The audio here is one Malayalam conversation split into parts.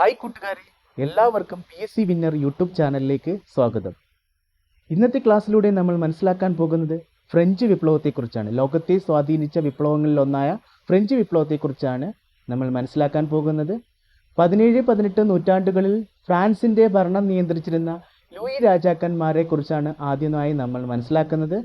ഹായ് കൂട്ടുകാരെ എല്ലാവർക്കും P S C winner YouTube ചാനലിലേക്ക് സ്വാഗതം. ഇന്നത്തെ ക്ലാസ്സിലൂടെ നമ്മൾ മനസ്സിലാക്കാൻ പോകുന്നത് ഫ്രഞ്ച് വിപ്ലവത്തെക്കുറിച്ചാണ്. ലോകത്തെ സ്വാധീനിച്ച വിപ്ലവങ്ങളിൽ ഒന്നായ ഫ്രഞ്ച് വിപ്ലവത്തെക്കുറിച്ചാണ് നമ്മൾ മനസ്സിലാക്കാൻ പോകുന്നത്. പതിനേഴ് പതിനെട്ട് നൂറ്റാണ്ടുകളിൽ ഫ്രാൻസിന്റെ ഭരണം നിയന്ത്രിച്ചിരുന്ന ലൂയി രാജാക്കന്മാരെ കുറിച്ചാണ് ആദ്യമായി നമ്മൾ മനസ്സിലാക്കുന്നത്.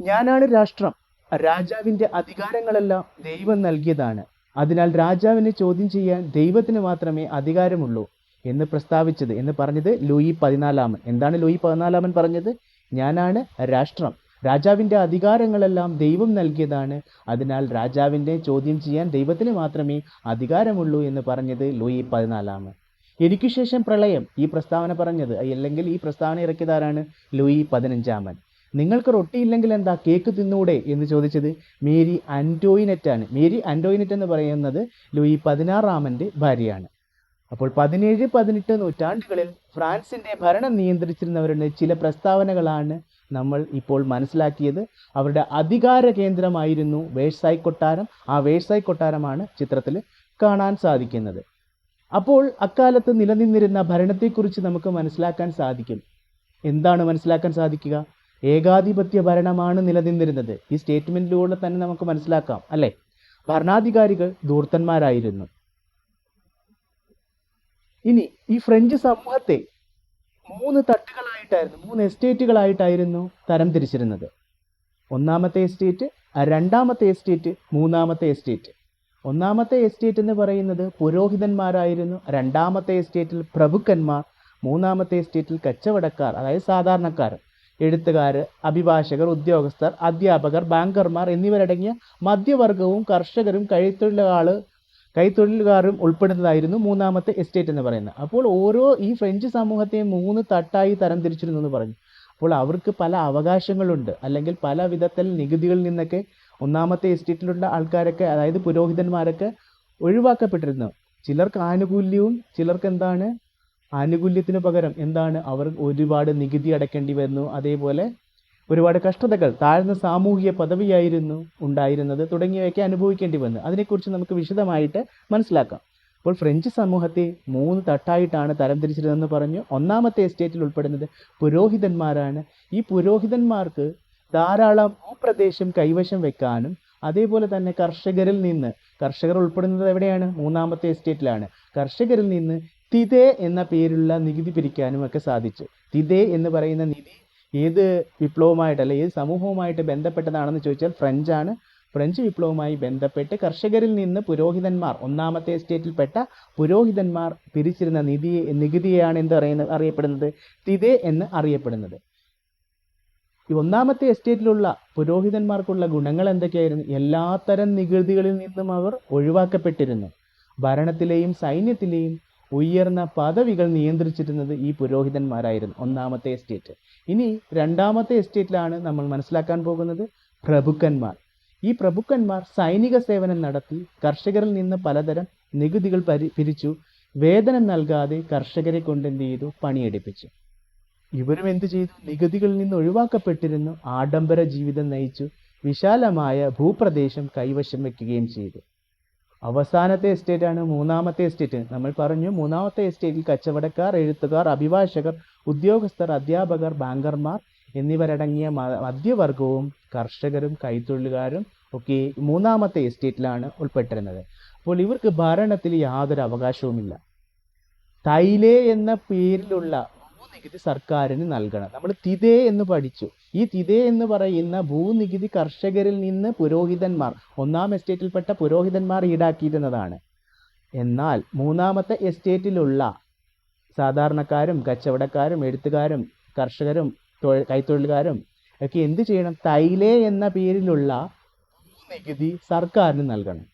ഞാനാണ് രാഷ്ട്രം. രാജാവിന്റെ അധികാരങ്ങളെല്ലാം ദൈവം നൽകിയതാണ്. അതിനാൽ രാജാവിനെ ചോദ്യം ചെയ്യാൻ ദൈവത്തിന് മാത്രമേ അധികാരമുള്ളൂ എന്ന് പ്രസ്താവിച്ചത് എന്ന് പറഞ്ഞത് ലൂയി പതിനാലാമൻ. എന്താണ് ലൂയി പതിനാലാമൻ പറഞ്ഞത്? ഞാനാണ് രാഷ്ട്രം. രാജാവിന്റെ അധികാരങ്ങളെല്ലാം ദൈവം നൽകിയതാണ്. അതിനാൽ രാജാവിന്റെ ചോദ്യം ചെയ്യാൻ ദൈവത്തിന് മാത്രമേ അധികാരമുള്ളൂ എന്ന് പറഞ്ഞത് ലൂയി പതിനാലാമൻ. എനിക്ക് ശേഷം പ്രളയം ഈ പ്രസ്താവന പറഞ്ഞത് അല്ലെങ്കിൽ ഈ പ്രസ്താവന ഇറക്കിയതാരാണ്? ലൂയി പതിനഞ്ചാമൻ. നിങ്ങൾക്ക് റൊട്ടി ഇല്ലെങ്കിൽ എന്താ കേക്ക് തിന്നൂടെ എന്ന് ചോദിച്ചത് മേരി അന്റോയിനറ്റ് ആണ് മേരി ആന്റോയിനെറ്റ് എന്ന് പറയുന്നത് ലൂയി പതിനാറാമന്റെ ഭാര്യയാണ്. അപ്പോൾ പതിനേഴ് പതിനെട്ട് നൂറ്റാണ്ടുകളിൽ ഫ്രാൻസിന്റെ ഭരണം നിയന്ത്രിച്ചിരുന്നവരുടെ ചില പ്രസ്താവനകളാണ് നമ്മൾ ഇപ്പോൾ മനസ്സിലാക്കിയത്. അവരുടെ അധികാര കേന്ദ്രമായിരുന്നു വേഴ്സായി കൊട്ടാരം. ആ വേഴ്സായി കൊട്ടാരമാണ് ചിത്രത്തിൽ കാണാൻ സാധിക്കുന്നത്. അപ്പോൾ അക്കാലത്ത് നിലനിന്നിരുന്ന ഭരണത്തെക്കുറിച്ച് നമുക്ക് മനസ്സിലാക്കാൻ സാധിക്കും. എന്താണ് മനസ്സിലാക്കാൻ സാധിക്കുക? ഏകാധിപത്യ ഭരണമാണ് നിലനിന്നിരുന്നത്. ഈ സ്റ്റേറ്റ്മെന്റിലൂടെ തന്നെ നമുക്ക് മനസ്സിലാക്കാം അല്ലേ? ഭരണാധികാരികൾ ധൂർത്തന്മാരായിരുന്നു. ഇനി ഈ ഫ്രഞ്ച് സമൂഹത്തെ മൂന്ന് തട്ടുകളായിട്ടായിരുന്നു മൂന്ന് എസ്റ്റേറ്റുകളായിട്ടായിരുന്നു തരംതിരിച്ചിരുന്നത്. ഒന്നാമത്തെ എസ്റ്റേറ്റ് രണ്ടാമത്തെ എസ്റ്റേറ്റ് മൂന്നാമത്തെ എസ്റ്റേറ്റ്. ഒന്നാമത്തെ എസ്റ്റേറ്റ് എന്ന് പറയുന്നത് പുരോഹിതന്മാരായിരുന്നു രണ്ടാമത്തെ എസ്റ്റേറ്റിൽ പ്രഭുക്കന്മാർ മൂന്നാമത്തെ എസ്റ്റേറ്റിൽ കച്ചവടക്കാർ അതായത് സാധാരണക്കാർ. എഴുത്തുകാർ അഭിഭാഷകർ ഉദ്യോഗസ്ഥർ അധ്യാപകർ ബാങ്കർമാർ എന്നിവരടങ്ങിയ മധ്യവർഗവും കർഷകരും കൈത്തൊഴിലാൾ കൈത്തൊഴിലുകാരും ഉൾപ്പെടുന്നതായിരുന്നു മൂന്നാമത്തെ എസ്റ്റേറ്റ് എന്ന് പറയുന്നത്. അപ്പോൾ ഓരോ ഈ ഫ്രഞ്ച് സമൂഹത്തെ മൂന്ന് തട്ടായി തരംതിരിച്ചിരുന്നു എന്ന് പറഞ്ഞു. അപ്പോൾ അവർക്ക് പല അവകാശങ്ങളുണ്ട്. അല്ലെങ്കിൽ പല വിധത്തിൽ നികുതികളിൽ നിന്നൊക്കെ ഒന്നാമത്തെ എസ്റ്റേറ്റിലുള്ള ആൾക്കാരൊക്കെ അതായത് പുരോഹിതന്മാരൊക്കെ ഒഴിവാക്കപ്പെട്ടിരുന്നു. ചിലർക്ക് ആനുകൂല്യവും ചിലർക്ക് എന്താണ് ആനുകൂല്യത്തിന് പകരം എന്താണ് അവർ ഒരുപാട് നികുതി അടക്കേണ്ടി വരുന്നു. അതേപോലെ ഒരുപാട് കഷ്ടതകൾ താഴ്ന്ന സാമൂഹിക പദവിയായിരുന്നു ഉണ്ടായിരുന്നത് തുടങ്ങിയവയൊക്കെ അനുഭവിക്കേണ്ടി വന്നു. അതിനെക്കുറിച്ച് നമുക്ക് വിശദമായിട്ട് മനസ്സിലാക്കാം. അപ്പോൾ ഫ്രഞ്ച് സമൂഹത്തെ മൂന്ന് തട്ടായിട്ടാണ് തരംതിരിച്ചിരുന്നതെന്ന് പറഞ്ഞു. ഒന്നാമത്തെ എസ്റ്റേറ്റിൽ ഉൾപ്പെടുന്നത് പുരോഹിതന്മാരാണ്. ഈ പുരോഹിതന്മാർക്ക് ധാരാളം ഭൂപ്രദേശം കൈവശം വെക്കാനും അതേപോലെ തന്നെ കർഷകരിൽ നിന്ന് കർഷകർ ഉൾപ്പെടുന്നത് എവിടെയാണ്? മൂന്നാമത്തെ എസ്റ്റേറ്റിലാണ്. കർഷകരിൽ നിന്ന് തിതേ എന്ന പേരുള്ള നികുതി പിരിക്കാനും ഒക്കെ സാധിച്ചു. തിതേ എന്ന് പറയുന്ന നിധി ഏത് വിപ്ലവമായിട്ട് അല്ലെ ഏത് സമൂഹവുമായിട്ട് ബന്ധപ്പെട്ടതാണെന്ന് ചോദിച്ചാൽ ഫ്രഞ്ചാണ് ഫ്രഞ്ച് വിപ്ലവവുമായി ബന്ധപ്പെട്ട് കർഷകരിൽ നിന്ന് പുരോഹിതന്മാർ ഒന്നാമത്തെ എസ്റ്റേറ്റിൽപ്പെട്ട പുരോഹിതന്മാർ പിരിച്ചിരുന്ന നിധി നികുതിയാണ് എന്ത് പറയുന്നത് അറിയപ്പെടുന്നത്? തിതേ എന്ന് അറിയപ്പെടുന്നത്. ഈ ഒന്നാമത്തെ എസ്റ്റേറ്റിലുള്ള പുരോഹിതന്മാർക്കുള്ള ഗുണങ്ങൾ എന്തൊക്കെയായിരുന്നു? എല്ലാത്തരം നികുതികളിൽ നിന്നും അവർ ഒഴിവാക്കപ്പെട്ടിരുന്നു. ഭരണത്തിലെയും സൈന്യത്തിലെയും ഉയർന്ന പദവികൾ നിയന്ത്രിച്ചിരുന്നത് ഈ പുരോഹിതന്മാരായിരുന്നു. ഒന്നാമത്തെ എസ്റ്റേറ്റ് ഇനി രണ്ടാമത്തെ എസ്റ്റേറ്റിലാണ് നമ്മൾ മനസ്സിലാക്കാൻ പോകുന്നത് പ്രഭുക്കന്മാർ. ഈ പ്രഭുക്കന്മാർ സൈനിക സേവനം നടത്തി കർഷകരിൽ നിന്ന് പലതരം നികുതികൾ പരി പിരിച്ചു വേതനം നൽകാതെ കർഷകരെ കൊണ്ട് എന്ത് ചെയ്തു? പണിയെടുപ്പിച്ചു. ഇവരും എന്ത് ചെയ്തു? നികുതികളിൽ നിന്ന് ഒഴിവാക്കപ്പെട്ടിരുന്നു. ആഡംബര ജീവിതം നയിച്ചു. വിശാലമായ ഭൂപ്രദേശം കൈവശം വെക്കുകയും ചെയ്തു. അവസാനത്തെ എസ്റ്റേറ്റ് ആണ് മൂന്നാമത്തെ എസ്റ്റേറ്റ് നമ്മൾ പറഞ്ഞു മൂന്നാമത്തെ എസ്റ്റേറ്റിൽ കച്ചവടക്കാർ എഴുത്തുകാർ അഭിഭാഷകർ ഉദ്യോഗസ്ഥർ അധ്യാപകർ ബാങ്കർമാർ എന്നിവരടങ്ങിയ മധ്യവർഗവും കർഷകരും കൈത്തൊഴിലുകാരും ഒക്കെ മൂന്നാമത്തെ എസ്റ്റേറ്റിലാണ് ഉൾപ്പെട്ടിരുന്നത്. അപ്പോൾ ഇവർക്ക് ഭരണത്തിൽ യാതൊരു അവകാശവുമില്ല. തൈലേ എന്ന പേരിലുള്ള ഭൂനികുതി സർക്കാരിന് നൽകണം. നമ്മൾ തിതേ എന്ന് പഠിച്ചു. ഈ തിതേ എന്ന് പറയുന്ന ഭൂനികുതി കർഷകരിൽ നിന്ന് പുരോഹിതന്മാർ ഒന്നാം എസ്റ്റേറ്റിൽപ്പെട്ട പുരോഹിതന്മാർ ഈടാക്കിയിരുന്നതാണ്. എന്നാൽ മൂന്നാമത്തെ എസ്റ്റേറ്റിലുള്ള സാധാരണക്കാരും കച്ചവടക്കാരും എഴുത്തുകാരും കർഷകരും കൈത്തൊഴിലുകാരും ഒക്കെ എന്ത് ചെയ്യണം? തൈലേ എന്ന പേരിലുള്ള നികുതി സർക്കാരിന് നൽകണം.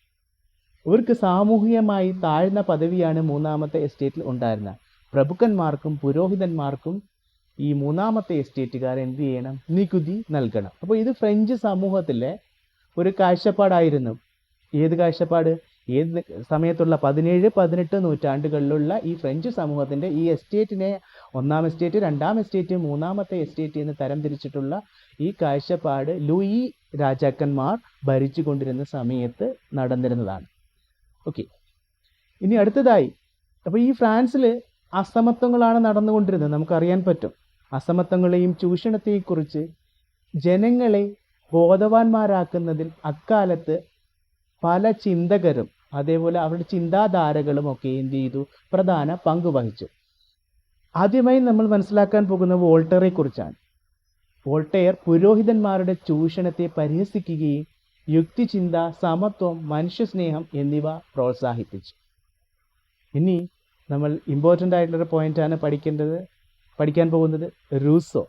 ഇവർക്ക് സാമൂഹികമായി താഴ്ന്ന പദവിയാണ് മൂന്നാമത്തെ എസ്റ്റേറ്റിൽ ഉണ്ടായിരുന്നത്. പ്രഭുക്കന്മാർക്കും പുരോഹിതന്മാർക്കും ഈ മൂന്നാമത്തെ എസ്റ്റേറ്റുകാർ എന്ത് ചെയ്യണം? നികുതി നൽകണം. അപ്പോൾ ഇത് ഫ്രഞ്ച് സമൂഹത്തിലെ ഒരു കാഴ്ചപ്പാടായിരുന്നു. ഏത് കാഴ്ചപ്പാട്? ഏത് സമയത്തുള്ള പതിനേഴ് പതിനെട്ട് നൂറ്റാണ്ടുകളിലുള്ള ഈ ഫ്രഞ്ച് സമൂഹത്തിന്റെ ഈ എസ്റ്റേറ്റിനെ ഒന്നാം എസ്റ്റേറ്റ് രണ്ടാം എസ്റ്റേറ്റ് മൂന്നാമത്തെ എസ്റ്റേറ്റ് എന്ന് തരംതിരിച്ചിട്ടുള്ള ഈ കാഴ്ചപ്പാട് ലൂയി രാജാക്കന്മാർ ഭരിച്ചുകൊണ്ടിരുന്ന സമയത്ത് നടന്നിരുന്നതാണ്. ഓക്കെ. ഇനി അടുത്തതായി. അപ്പോൾ ഈ ഫ്രാൻസിൽ അസമത്വങ്ങളാണ് നടന്നുകൊണ്ടിരുന്നത്. നമുക്കറിയാൻ പറ്റും. അസമത്വങ്ങളെയും ചൂഷണത്തെയും കുറിച്ച് ജനങ്ങളെ ബോധവാന്മാരാക്കുന്നതിൽ അക്കാലത്ത് പല ചിന്തകരും അതേപോലെ അവരുടെ ചിന്താധാരകളും ഒക്കെ എന്ത് ചെയ്തു? പ്രധാന പങ്ക് വഹിച്ചു. ആദ്യമായി നമ്മൾ മനസ്സിലാക്കാൻ പോകുന്ന വോൾട്ടറെ കുറിച്ചാണ് വോൾട്ടെയർ പുരോഹിതന്മാരുടെ ചൂഷണത്തെ പരിഹസിക്കുകയും യുക്തിചിന്ത സമത്വം മനുഷ്യസ്നേഹം എന്നിവ പ്രോത്സാഹിപ്പിച്ചു. ഇനി നമ്മൾ ഇമ്പോർട്ടന്റ് ആയിട്ടുള്ളൊരു പോയിന്റാണ് പഠിക്കേണ്ടത് പഠിക്കാൻ പോകുന്നത് റൂസോ.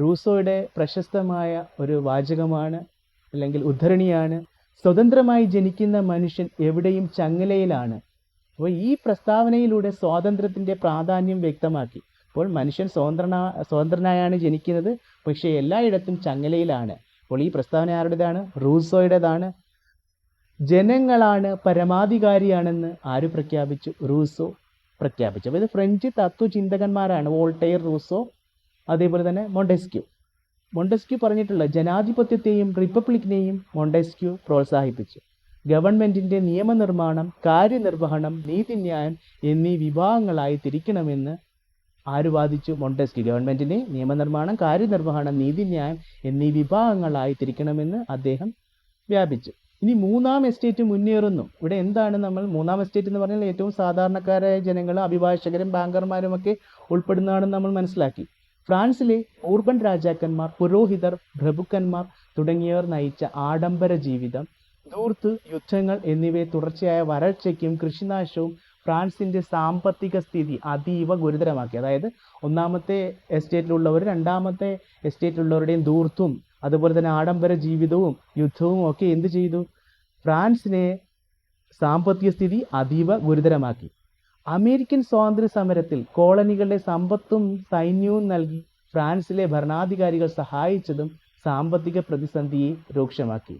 റൂസോയുടെ പ്രശസ്തമായ ഒരു വാചകമാണ് അല്ലെങ്കിൽ ഉദ്ധരണിയാണ് സ്വതന്ത്രമായി ജനിക്കുന്ന മനുഷ്യൻ എവിടെയും ചങ്ങലയിലാണ്. അപ്പോൾ ഈ പ്രസ്താവനയിലൂടെ സ്വാതന്ത്ര്യത്തിന്റെ പ്രാധാന്യം വ്യക്തമാക്കി. അപ്പോൾ മനുഷ്യൻ സ്വതന്ത്രന സ്വതന്ത്രനായാണ് ജനിക്കുന്നത് പക്ഷേ എല്ലായിടത്തും ചങ്ങലയിലാണ്. അപ്പോൾ ഈ പ്രസ്താവന ആരുടേതാണ്? റൂസോയുടേതാണ്. ജനങ്ങളാണ് പരമാധികാരിയാണെന്ന് ആര് പ്രഖ്യാപിച്ചു? റൂസോ. പ്രഖ്യാപിച്ചു. അപ്പോൾ ഇത് ഫ്രഞ്ച് തത്വചിന്തകന്മാരാണ് വോൾട്ടെയർ റൂസോ അതേപോലെ തന്നെ മൊണ്ടെസ്ക്യൂ മൊണ്ടെസ്ക്യൂ പറഞ്ഞിട്ടുള്ള ജനാധിപത്യത്തെയും റിപ്പബ്ലിക്കിനെയും മൊണ്ടെസ്ക്യൂ പ്രോത്സാഹിപ്പിച്ചു. ഗവൺമെന്റിന്റെ നിയമനിർമ്മാണം കാര്യനിർവഹണം നീതിന്യായം എന്നീ വിഭാഗങ്ങളായി തിരിക്കണമെന്ന് ആര് വാദിച്ചു? മൊണ്ടെസ്ക്യൂ ഗവൺമെന്റിനെ നിയമനിർമ്മാണം കാര്യനിർവഹണം നീതിന്യായം എന്നീ വിഭാഗങ്ങളായി തിരിക്കണമെന്ന് അദ്ദേഹം വ്യാപിച്ചു. ഇനി മൂന്നാം എസ്റ്റേറ്റ് മുന്നേറുന്നു. ഇവിടെ എന്താണ് നമ്മൾ മൂന്നാം എസ്റ്റേറ്റ് എന്ന് പറഞ്ഞാൽ ഏറ്റവും സാധാരണക്കാരായ ജനങ്ങൾ അഭിഭാഷകരും ബാങ്കർമാരും ഒക്കെ ഉൾപ്പെടുന്നതാണെന്ന് നമ്മൾ മനസ്സിലാക്കി. ഫ്രാൻസിലെ ഊർബൻ രാജാക്കന്മാർ പുരോഹിതർ പ്രഭുക്കന്മാർ തുടങ്ങിയവർ നയിച്ച ആഡംബര ജീവിതം ദൂർത്ത് യുദ്ധങ്ങൾ എന്നിവയെ തുടർച്ചയായ വരൾച്ചയ്ക്കും കൃഷിനാശവും ഫ്രാൻസിന്റെ സാമ്പത്തിക സ്ഥിതി അതീവ ഗുരുതരമാക്കി. അതായത് ഒന്നാമത്തെ എസ്റ്റേറ്റിലുള്ളവർ രണ്ടാമത്തെ എസ്റ്റേറ്റിലുള്ളവരുടെയും ധൂർത്തും അതുപോലെ തന്നെ ആഡംബര ജീവിതവും യുദ്ധവും ഒക്കെ എന്ത് ചെയ്തു? ഫ്രാൻസിനെ സാമ്പത്തിക സ്ഥിതി അതീവ ഗുരുതരമാക്കി. അമേരിക്കൻ സ്വാതന്ത്ര്യ സമരത്തിൽ കോളനികളുടെ സമ്പത്തും സൈന്യവും നൽകി ഫ്രാൻസിലെ ഭരണാധികാരികൾ സഹായിച്ചതും സാമ്പത്തിക പ്രതിസന്ധിയെ രൂക്ഷമാക്കി.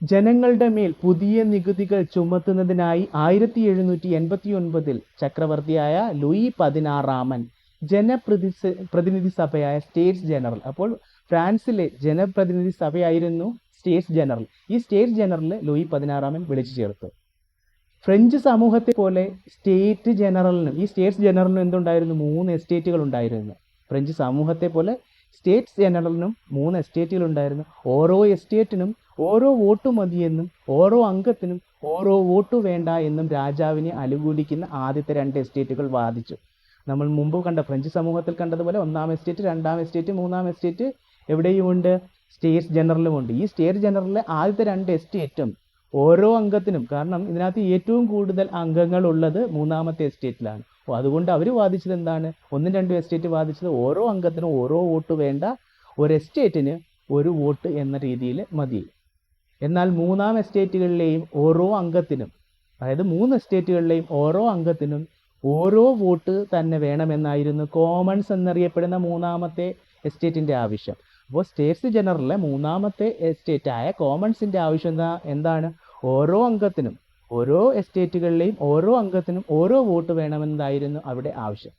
ജനങ്ങളുടെ മേൽ പുതിയ നികുതികൾ ചുമത്തുന്നതിനായി ആയിരത്തി എഴുന്നൂറ്റി എൺപത്തി ഒൻപതിൽ ചക്രവർത്തിയായ ലൂയി പതിനാറാമൻ ജനപ്രതി പ്രതിനിധി സഭയായ സ്റ്റേറ്റ്സ് ജനറൽ. അപ്പോൾ ഫ്രാൻസിലെ ജനപ്രതിനിധി സഭയായിരുന്നു സ്റ്റേറ്റ്സ് ജനറൽ. ഈ സ്റ്റേറ്റ് ജനറലിനെ ലൂയി പതിനാറാമൻ വിളിച്ചു ചേർത്തു. ഫ്രഞ്ച് സമൂഹത്തെ പോലെ സ്റ്റേറ്റ് ജനറലിനും ഈ സ്റ്റേറ്റ്സ് ജനറലിനും എന്തുണ്ടായിരുന്നു? മൂന്ന് എസ്റ്റേറ്റുകൾ ഉണ്ടായിരുന്നു. ഫ്രഞ്ച് സമൂഹത്തെ പോലെ സ്റ്റേറ്റ്സ് ജനറലിനും മൂന്ന് എസ്റ്റേറ്റുകൾ ഉണ്ടായിരുന്നു. ഓരോ എസ്റ്റേറ്റിനും ഓരോ വോട്ട് മതിയെന്നും ഓരോ അംഗത്തിനും ഓരോ വോട്ട് വേണ്ട എന്നും രാജാവിനെ അനുകൂലിക്കുന്ന ആദ്യത്തെ രണ്ട് എസ്റ്റേറ്റുകൾ വാദിച്ചു. നമ്മൾ മുമ്പ് കണ്ട ഫ്രഞ്ച് സമൂഹത്തിൽ കണ്ടതുപോലെ ഒന്നാം എസ്റ്റേറ്റ് രണ്ടാം എസ്റ്റേറ്റ് മൂന്നാം എസ്റ്റേറ്റ് എവിടെയുമുണ്ട് സ്റ്റേറ്റ്സ് ജനറലുമുണ്ട് ഈ സ്റ്റേറ്റ് ജനറലിലെ ആദ്യത്തെ രണ്ട് എസ്റ്റേറ്റും ഓരോ അംഗത്തിനും കാരണം ഇതിനകത്ത് ഏറ്റവും കൂടുതൽ അംഗങ്ങൾ ഉള്ളത് മൂന്നാമത്തെ എസ്റ്റേറ്റിലാണ്. അതുകൊണ്ട് അവർ വാദിച്ചത് എന്താണ്? ഒന്നും രണ്ടും എസ്റ്റേറ്റ് വാദിച്ചത് ഓരോ അംഗത്തിനും ഓരോ വോട്ട് വേണ്ട ഒരു എസ്റ്റേറ്റിന് ഒരു വോട്ട് എന്ന രീതിയിൽ മതി. എന്നാൽ മൂന്നാം എസ്റ്റേറ്റുകളിലെയും ഓരോ അംഗത്തിനും അതായത് മൂന്ന് എസ്റ്റേറ്റുകളിലെയും ഓരോ അംഗത്തിനും ഓരോ വോട്ട് തന്നെ വേണമെന്നായിരുന്നു കോമൺസ് എന്നറിയപ്പെടുന്ന മൂന്നാമത്തെ എസ്റ്റേറ്റിന്റെ ആവശ്യം. അപ്പോൾ സ്റ്റേറ്റ്സ് ജനറലിലെ മൂന്നാമത്തെ എസ്റ്റേറ്റ് ആയ കോമൺസിന്റെ ആവശ്യം എന്താ? എന്താണ്? ഓരോ അംഗത്തിനും ഓരോ എസ്റ്റേറ്റുകളിലെയും ഓരോ അംഗത്തിനും ഓരോ വോട്ട് വേണമെന്നതായിരുന്നു അവിടെ ആവശ്യം.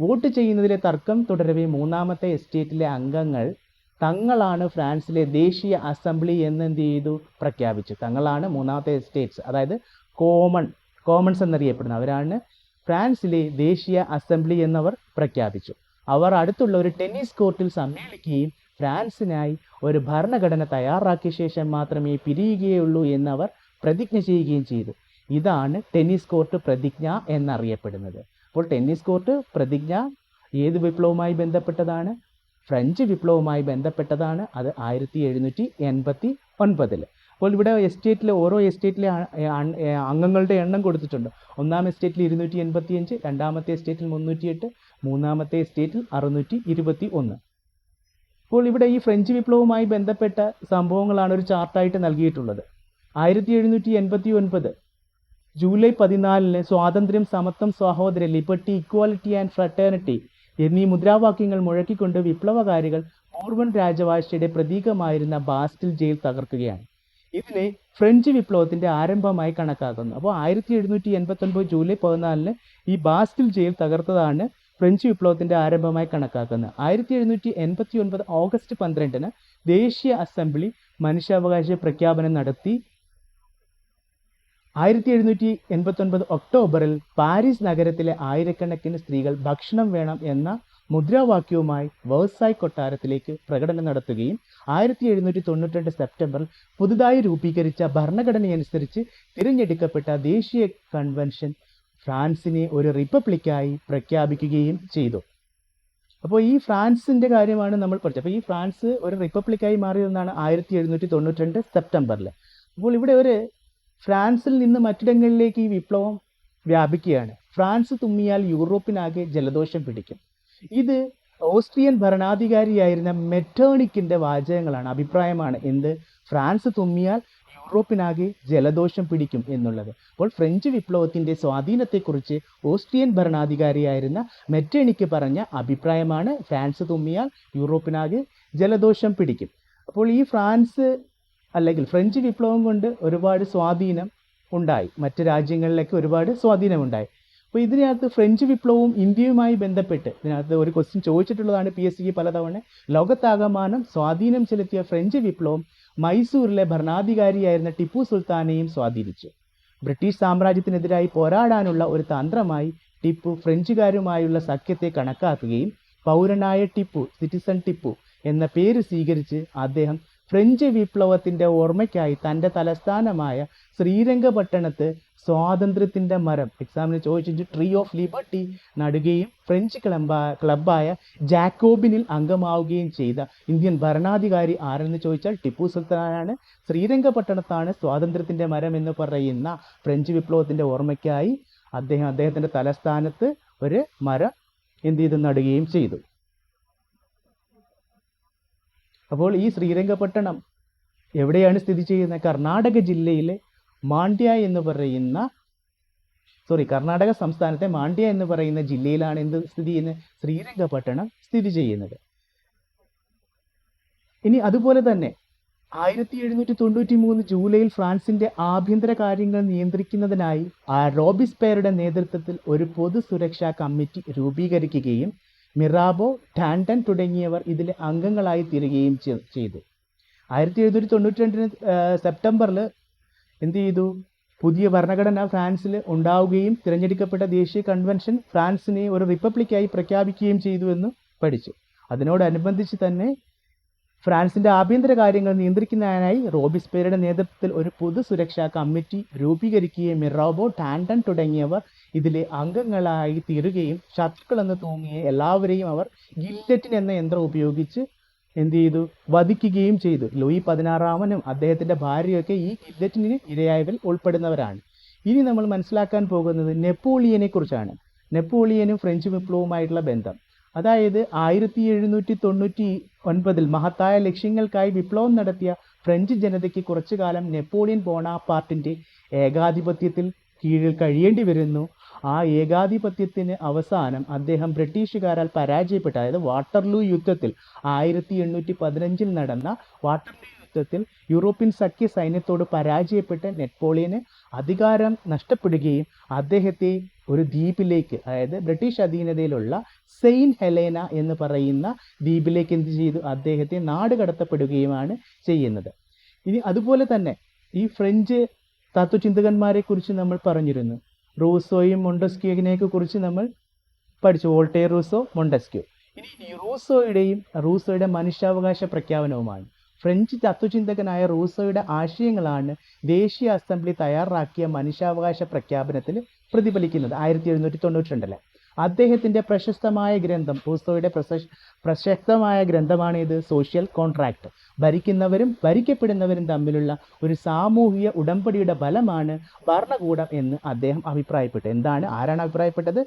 വോട്ട് ചെയ്യുന്നതിലെ തർക്കം തുടരവേ മൂന്നാമത്തെ എസ്റ്റേറ്റിലെ അംഗങ്ങൾ തങ്ങളാണ് ഫ്രാൻസിലെ ദേശീയ അസംബ്ലി എന്ന് എന്ത് ചെയ്തു? പ്രഖ്യാപിച്ചു. തങ്ങളാണ് മൂന്നാമത്തെ എസ്റ്റേറ്റ്സ് അതായത് കോമൺ കോമൺസ് എന്നറിയപ്പെടുന്ന അവരാണ് ഫ്രാൻസിലെ ദേശീയ അസംബ്ലി എന്നവർ പ്രഖ്യാപിച്ചു. അവർ അടുത്തുള്ള ഒരു ടെന്നീസ് കോർട്ടിൽ സമ്മേളിക്കുകയും ഫ്രാൻസിനായി ഒരു ഭരണഘടന തയ്യാറാക്കിയ ശേഷം മാത്രമേ പിരിയുകയുള്ളൂ എന്നവർ പ്രതിജ്ഞ ചെയ്യുകയും ചെയ്തു. ഇതാണ് ടെന്നീസ് കോർട്ട് പ്രതിജ്ഞ എന്നറിയപ്പെടുന്നത്. അപ്പോൾ ടെന്നീസ് കോർട്ട് പ്രതിജ്ഞ ഏത് വിപ്ലവവുമായി ബന്ധപ്പെട്ടതാണ്? ഫ്രഞ്ച് വിപ്ലവവുമായി ബന്ധപ്പെട്ടതാണ്. അത് ആയിരത്തി എഴുന്നൂറ്റി എൺപത്തി ഒൻപതിൽ അപ്പോൾ ഇവിടെ എസ്റ്റേറ്റിലെ ഓരോ എസ്റ്റേറ്റിലെ അംഗങ്ങളുടെ എണ്ണം കൊടുത്തിട്ടുണ്ട്. ഒന്നാം എസ്റ്റേറ്റിൽ ഇരുന്നൂറ്റി എൺപത്തി അഞ്ച് രണ്ടാമത്തെ എസ്റ്റേറ്റിൽ മുന്നൂറ്റി എട്ട് മൂന്നാമത്തെ എസ്റ്റേറ്റിൽ അറുന്നൂറ്റി ഇരുപത്തി ഒന്ന് അപ്പോൾ ഇവിടെ ഈ ഫ്രഞ്ച് വിപ്ലവവുമായി ബന്ധപ്പെട്ട സംഭവങ്ങളാണ് ഒരു ചാർട്ടായിട്ട് നൽകിയിട്ടുള്ളത്. ആയിരത്തി എഴുന്നൂറ്റി എൺപത്തി ഒൻപത് ജൂലൈ പതിനാലിന് സ്വാതന്ത്ര്യം സമത്വം സഹോദര ലിബർട്ടി ഇക്വാലിറ്റി ആൻഡ് ഫ്രട്ടേണിറ്റി എന്നീ മുദ്രാവാക്യങ്ങൾ മുഴക്കിക്കൊണ്ട് വിപ്ലവകാരികൾ ബോർബൺ രാജവാഴ്ചയുടെ പ്രതീകമായിരുന്ന ബാസ്റ്റിൽ ജയിൽ തകർക്കുകയാണ്. ഇതിനെ ഫ്രഞ്ച് വിപ്ലവത്തിന്റെ ആരംഭമായി കണക്കാക്കുന്നു. അപ്പോൾ ആയിരത്തി എഴുന്നൂറ്റി എൺപത്തി ജൂലൈ പതിനാലിന് ഈ ബാസ്റ്റിൽ ജയിൽ തകർത്തതാണ് ഫ്രഞ്ച് വിപ്ലവത്തിന്റെ ആരംഭമായി കണക്കാക്കുന്നത് ആയിരത്തി എഴുന്നൂറ്റി എൺപത്തി ഒൻപത് ഓഗസ്റ്റ് പന്ത്രണ്ടിന് ദേശീയ അസംബ്ലി മനുഷ്യാവകാശ പ്രഖ്യാപനം നടത്തി. ആയിരത്തി എഴുന്നൂറ്റി എൺപത്തൊൻപത് ഒക്ടോബറിൽ പാരീസ് നഗരത്തിലെ ആയിരക്കണക്കിന് സ്ത്രീകൾ ഭക്ഷണം വേണം എന്ന മുദ്രാവാക്യവുമായി വ്യവസായ കൊട്ടാരത്തിലേക്ക് പ്രകടനം നടത്തുകയും ആയിരത്തി എഴുന്നൂറ്റി തൊണ്ണൂറ്റി സെപ്റ്റംബറിൽ പുതുതായി രൂപീകരിച്ച ഭരണഘടനയനുസരിച്ച് തിരഞ്ഞെടുക്കപ്പെട്ട ദേശീയ കൺവെൻഷൻ ഫ്രാൻസിനെ ഒരു റിപ്പബ്ലിക്കായി പ്രഖ്യാപിക്കുകയും ചെയ്തു. അപ്പോൾ ഈ ഫ്രാൻസിന്റെ കാര്യമാണ് നമ്മൾ പഠിച്ചത്. അപ്പോൾ ഈ ഫ്രാൻസ് ഒരു റിപ്പബ്ലിക്കായി മാറിയതെന്നാണ് ആയിരത്തി എഴുന്നൂറ്റി തൊണ്ണൂറ്റി രണ്ട് സെപ്റ്റംബറിൽ അപ്പോൾ ഇവിടെ ഒരു ഫ്രാൻസിൽ നിന്ന് മറ്റിടങ്ങളിലേക്ക് ഈ വിപ്ലവം വ്യാപിക്കുകയാണ്. ഫ്രാൻസ് തുമ്മിയാൽ യൂറോപ്പിനാകെ ജലദോഷം പിടിക്കും. ഇത് ഓസ്ട്രിയൻ ഭരണാധികാരിയായിരുന്ന മെറ്റേണിക്കിന്റെ വാചകങ്ങളാണ് അഭിപ്രായമാണ്. എന്ത്? ഫ്രാൻസ് തുമ്മിയാൽ യൂറോപ്പിനാകെ ജലദോഷം പിടിക്കും എന്നുള്ളത്. അപ്പോൾ ഫ്രഞ്ച് വിപ്ലവത്തിന്റെ സ്വാധീനത്തെക്കുറിച്ച് ഓസ്ട്രിയൻ ഭരണാധികാരിയായിരുന്ന മെറ്റേണിക്ക് പറഞ്ഞ അഭിപ്രായമാണ് ഫ്രാൻസ് തുമ്മിയാൽ യൂറോപ്പിനാകെ ജലദോഷം പിടിക്കും. അപ്പോൾ ഈ ഫ്രാൻസ് അല്ലെങ്കിൽ ഫ്രഞ്ച് വിപ്ലവം കൊണ്ട് ഒരുപാട് സ്വാധീനം ഉണ്ടായി. മറ്റ് രാജ്യങ്ങളിലൊക്കെ ഒരുപാട് സ്വാധീനമുണ്ടായി. അപ്പോൾ ഇതിനകത്ത് ഫ്രഞ്ച് വിപ്ലവവും ഇന്ത്യയുമായി ബന്ധപ്പെട്ട് ഇതിനകത്ത് ഒരു ക്വസ്റ്റ്യൻ ചോദിച്ചിട്ടുള്ളതാണ് പി എസ് സിക്ക് പലതവണ. ലോകത്താകമാനം സ്വാധീനം ചെലുത്തിയ ഫ്രഞ്ച് വിപ്ലവം മൈസൂരിലെ ഭരണാധികാരിയായിരുന്ന ടിപ്പു സുൽത്താനെയും സ്വാധീനിച്ചു. ബ്രിട്ടീഷ് സാമ്രാജ്യത്തിനെതിരായി പോരാടാനുള്ള ഒരു തന്ത്രമായി ടിപ്പു ഫ്രഞ്ചുകാരുമായുള്ള സഖ്യത്തെ കണക്കാക്കുകയും പൗരനായ ടിപ്പു സിറ്റിസൺ ടിപ്പു എന്ന പേര് സ്വീകരിച്ച് അദ്ദേഹം ഫ്രഞ്ച് വിപ്ലവത്തിന്റെ ഓർമ്മയ്ക്കായി തന്റെ തലസ്ഥാനമായ ശ്രീരംഗപട്ടണത്ത് സ്വാതന്ത്ര്യത്തിന്റെ മരം. എക്സാമിന് ചോദിച്ചു ട്രീ ഓഫ് ലിബർട്ടി നടുകയും ഫ്രഞ്ച് ക്ലബ ക്ലബായ ജാക്കോബിനിൽ അംഗമാവുകയും ചെയ്ത ഇന്ത്യൻ ഭരണാധികാരി ആരെന്ന് ചോദിച്ചാൽ ടിപ്പു സുൽത്താനാണ്. ശ്രീരംഗപട്ടണത്താണ് സ്വാതന്ത്ര്യത്തിന്റെ മരം എന്ന് പറയുന്ന ഫ്രഞ്ച് വിപ്ലവത്തിന്റെ ഓർമ്മയ്ക്കായി അദ്ദേഹം അദ്ദേഹത്തിന്റെ തലസ്ഥാനത്ത് ഒരു മരം എന്ത് ചെയ്ത് നടുകയും ചെയ്തു. അപ്പോൾ ഈ ശ്രീരംഗപട്ടണം എവിടെയാണ് സ്ഥിതി ചെയ്യുന്നത്? കർണാടക ജില്ലയിലെ മാണ്ഡ്യ എന്ന് പറയുന്ന സോറി കർണാടക സംസ്ഥാനത്തെ മാണ്ഡ്യ എന്ന് പറയുന്ന ജില്ലയിലാണ് എന്ത് സ്ഥിതി ചെയ്യുന്നത്? ശ്രീരംഗപട്ടണം സ്ഥിതി ചെയ്യുന്നത്. ഇനി അതുപോലെ തന്നെ ആയിരത്തി എഴുന്നൂറ്റി തൊണ്ണൂറ്റി മൂന്ന് ജൂലൈയിൽ ഫ്രാൻസിന്റെ ആഭ്യന്തര കാര്യങ്ങൾ നിയന്ത്രിക്കുന്നതിനായി പേരുടെ നേതൃത്വത്തിൽ ഒരു പൊതു സുരക്ഷാ കമ്മിറ്റി രൂപീകരിക്കുകയും മിറാബോ ടാൻഡൻ തുടങ്ങിയവർ ഇതിലെ അംഗങ്ങളായി തീരുകയും ചെയ്തു. ആയിരത്തി എഴുന്നൂറ്റി തൊണ്ണൂറ്റി രണ്ടിന് സെപ്റ്റംബറിൽ എന്ത് ചെയ്തു? പുതിയ ഭരണഘടന ഫ്രാൻസിൽ ഉണ്ടാവുകയും തിരഞ്ഞെടുക്കപ്പെട്ട ദേശീയ കൺവെൻഷൻ ഫ്രാൻസിനെ ഒരു റിപ്പബ്ലിക്കായി പ്രഖ്യാപിക്കുകയും ചെയ്തു എന്ന് പഠിച്ചു. അതിനോടനുബന്ധിച്ച് തന്നെ ഫ്രാൻസിന്റെ ആഭ്യന്തര കാര്യങ്ങൾ നിയന്ത്രിക്കുന്നതിനായി റോബിസ്പേരുടെ നേതൃത്വത്തിൽ ഒരു പൊതു സുരക്ഷാ കമ്മിറ്റി രൂപീകരിക്കുകയും മിറാബോ ടാൻഡൻ തുടങ്ങിയവർ ഇതിലെ അംഗങ്ങളായി തീരുകയും ശത്രുക്കളെന്ന് തോന്നിയ എല്ലാവരെയും അവർ ഗില്ലറ്റിൻ എന്ന യന്ത്രം ഉപയോഗിച്ച് എന്ത് ചെയ്തു? വധിക്കുകയും ചെയ്തു. ലൂയി പതിനാറാമനും അദ്ദേഹത്തിന്റെ ഭാര്യയൊക്കെ ഈ ഗില്ലറ്റിന് ഇരയായവരിൽ ഉൾപ്പെടുന്നവരാണ്. ഇനി നമ്മൾ മനസ്സിലാക്കാൻ പോകുന്നത് നെപ്പോളിയനെ കുറിച്ചാണ് നെപ്പോളിയനും ഫ്രഞ്ച് വിപ്ലവവുമായിട്ടുള്ള ബന്ധം. അതായത് ആയിരത്തി എഴുന്നൂറ്റി തൊണ്ണൂറ്റി ഒൻപതിൽ മഹത്തായ ലക്ഷ്യങ്ങൾക്കായി വിപ്ലവം നടത്തിയ ഫ്രഞ്ച് ജനതയ്ക്ക് കുറച്ചു കാലം നെപ്പോളിയൻ ബോണാപ്പാർട്ടിന്റെ ഏകാധിപത്യത്തിൽ കീഴിൽ കഴിയേണ്ടി വരുന്നു. ആ ഏകാധിപത്യത്തിന് അവസാനം അദ്ദേഹം ബ്രിട്ടീഷുകാരാൽ പരാജയപ്പെട്ട അതായത് വാട്ടർലൂ യുദ്ധത്തിൽ ആയിരത്തി എണ്ണൂറ്റി പതിനഞ്ചിൽ നടന്ന വാട്ടർലൂ യുദ്ധത്തിൽ യൂറോപ്യൻ സഖ്യ സൈന്യത്തോട് പരാജയപ്പെട്ട് നെപ്പോളിയന് അധികാരം നഷ്ടപ്പെടുകയും അദ്ദേഹത്തെ ഒരു ദ്വീപിലേക്ക് അതായത് ബ്രിട്ടീഷ് അധീനതയിലുള്ള സെയിന്റ് ഹെലേന എന്ന് പറയുന്ന ദ്വീപിലേക്ക് എന്ത് ചെയ്തു? അദ്ദേഹത്തെ നാട് കടത്തപ്പെടുകയുമാണ് ചെയ്യുന്നത്. ഇനി അതുപോലെ തന്നെ ഈ ഫ്രഞ്ച് തത്വചിന്തകന്മാരെ കുറിച്ച് നമ്മൾ പറഞ്ഞിരുന്നു. റൂസോയും മൊണ്ടസ്ക്യൂവിനെയൊക്കെ കുറിച്ച് നമ്മൾ പഠിച്ചു. വോൾട്ടേർ റൂസോ മൊണ്ടസ്ക്യൂ ഇനി റൂസോയുടെയും റൂസോയുടെ മനുഷ്യാവകാശ പ്രഖ്യാപനവുമാണ്. ഫ്രഞ്ച് തത്വചിന്തകനായ റൂസോയുടെ ആശയങ്ങളാണ് ദേശീയ അസംബ്ലി തയ്യാറാക്കിയ മനുഷ്യാവകാശ പ്രഖ്യാപനത്തിൽ പ്രതിഫലിക്കുന്നത്. ആയിരത്തി എഴുന്നൂറ്റി തൊണ്ണൂറ്റി രണ്ടിലെ. അദ്ദേഹത്തിന്റെ പ്രശസ്തമായ ഗ്രന്ഥം റൂസോയുടെ പ്രശസ് പ്രശസ്തമായ ഗ്രന്ഥമാണ് ഇത് സോഷ്യൽ കോൺട്രാക്ട് ഭരിക്കുന്നവരും ഭരിക്കപ്പെടുന്നവരും തമ്മിലുള്ള ഒരു സാമൂഹിക ഉടമ്പടിയുടെ ഫലമാണ് ഭരണകൂടം എന്ന് അദ്ദേഹം അഭിപ്രായപ്പെട്ടു. എന്താണ്? ആരാണ് അഭിപ്രായപ്പെട്ടത്?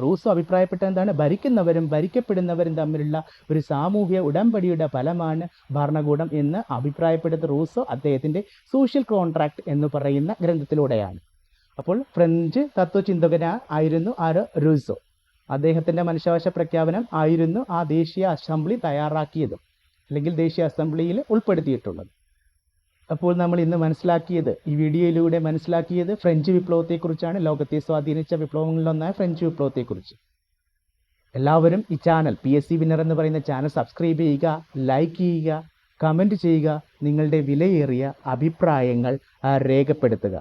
റൂസോ അഭിപ്രായപ്പെട്ട എന്താണ്? ഭരിക്കുന്നവരും ഭരിക്കപ്പെടുന്നവരും തമ്മിലുള്ള ഒരു സാമൂഹിക ഉടമ്പടിയുടെ ഫലമാണ് ഭരണകൂടം എന്ന് അഭിപ്രായപ്പെട്ടത് റൂസോ അദ്ദേഹത്തിന്റെ സോഷ്യൽ കോൺട്രാക്ട് എന്ന് പറയുന്ന ഗ്രന്ഥത്തിലൂടെയാണ്. അപ്പോൾ ഫ്രഞ്ച് തത്വചിന്തകന ആയിരുന്നു ആര്? റൂസോ. അദ്ദേഹത്തിന്റെ മനുഷ്യാവകാശ പ്രഖ്യാപനം ആയിരുന്നു ആ ദേശീയ അസംബ്ലി തയ്യാറാക്കിയത് അല്ലെങ്കിൽ ദേശീയ അസംബ്ലിയിൽ ഉൾപ്പെടുത്തിയിട്ടുള്ളത്. അപ്പോൾ നമ്മൾ ഇന്ന് മനസ്സിലാക്കിയത് ഈ വീഡിയോയിലൂടെ മനസ്സിലാക്കിയത് ഫ്രഞ്ച് വിപ്ലവത്തെക്കുറിച്ചാണ്. ലോകത്തെ സ്വാധീനിച്ച വിപ്ലവങ്ങളിലൊന്നായ ഫ്രഞ്ച് വിപ്ലവത്തെക്കുറിച്ച്. എല്ലാവരും ഈ channel P S C winner എന്ന് പറയുന്ന ചാനൽ സബ്സ്ക്രൈബ് ചെയ്യുക ലൈക്ക് ചെയ്യുക കമന്റ് ചെയ്യുക നിങ്ങളുടെ വിലയേറിയ അഭിപ്രായങ്ങൾ രേഖപ്പെടുത്തുക.